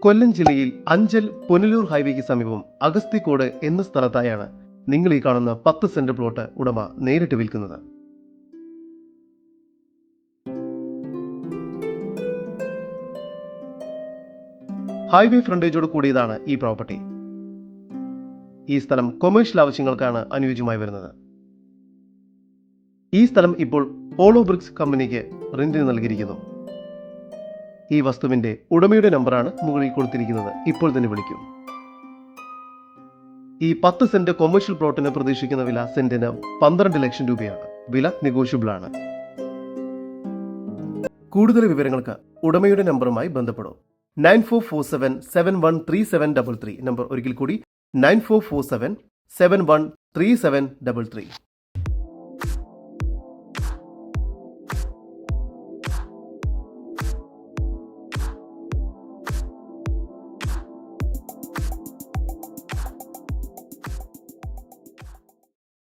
കൊല്ലം ജില്ലയിൽ അഞ്ചൽ പുനലൂർ ഹൈവേക്ക് സമീപം അഗസ്തിക്കോട് എന്ന സ്ഥലത്തായാണ് നിങ്ങൾ ഈ കാണുന്ന പത്ത് സെന്റ് പ്ലോട്ട് ഉടമ നേരിട്ട് വിൽക്കുന്നത്. ഹൈവേ ഫ്രണ്ടേജോട് കൂടിയതാണ് ഈ പ്രോപ്പർട്ടി. ഈ സ്ഥലം കൊമേഴ്ഷ്യൽ ആവശ്യങ്ങൾക്കാണ് അനുയോജ്യമായി വരുന്നത്. ഈ സ്ഥലം ഇപ്പോൾ പോളോ ബ്രിക്സ് കമ്പനിക്ക് റെന്റിന് നൽകിയിരിക്കുന്നു. ഈ വസ്തുവിന്റെ ഉടമയുടെ നമ്പറാണ് മുകളിൽ കൊടുത്തിരിക്കുന്നത്. ഇപ്പോൾ തന്നെ വിളിക്കും. ഈ പത്ത് സെന്റ് കൊമേഴ്ഷ്യൽ പ്ലോട്ടിന് പ്രതീക്ഷിക്കുന്ന വില സെന്റിന് പന്ത്രണ്ട് ലക്ഷം രൂപയാണ്. വില നെഗോഷ്യബിൾ ആണ്. കൂടുതൽ വിവരങ്ങൾക്ക് ഉടമയുടെ നമ്പറുമായി ബന്ധപ്പെടും. Nine four four seven seven one three seven double three. Number ഒരിക്കൽ കൂടി. Nine four four seven seven one three seven double three.